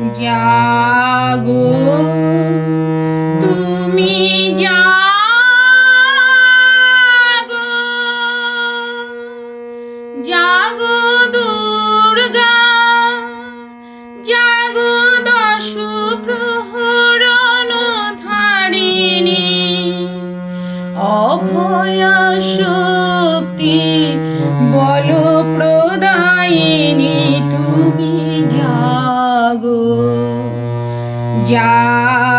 জাগো। তুমি জাগো। জাগো দুর্গা। জাগো দশ প্রহরণ ধারিণী। অভয় শক্তি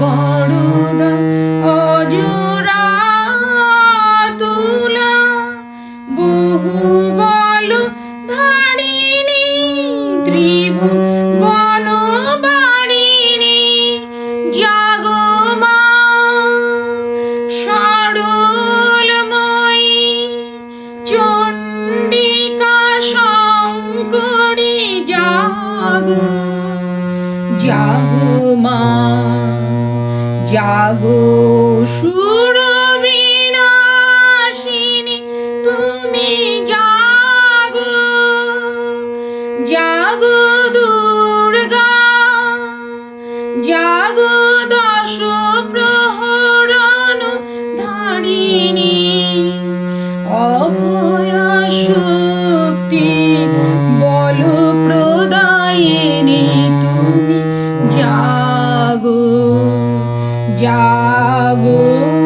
বড়দা অজোড়া তুলা, বহু বল ধারিণী ত্রিভুব বন বাড়িনী জাগো মা সরলময়ী, চণ্ডিকা শঙ্করী, জাগো জাগো মা জাগো সুর জাগো।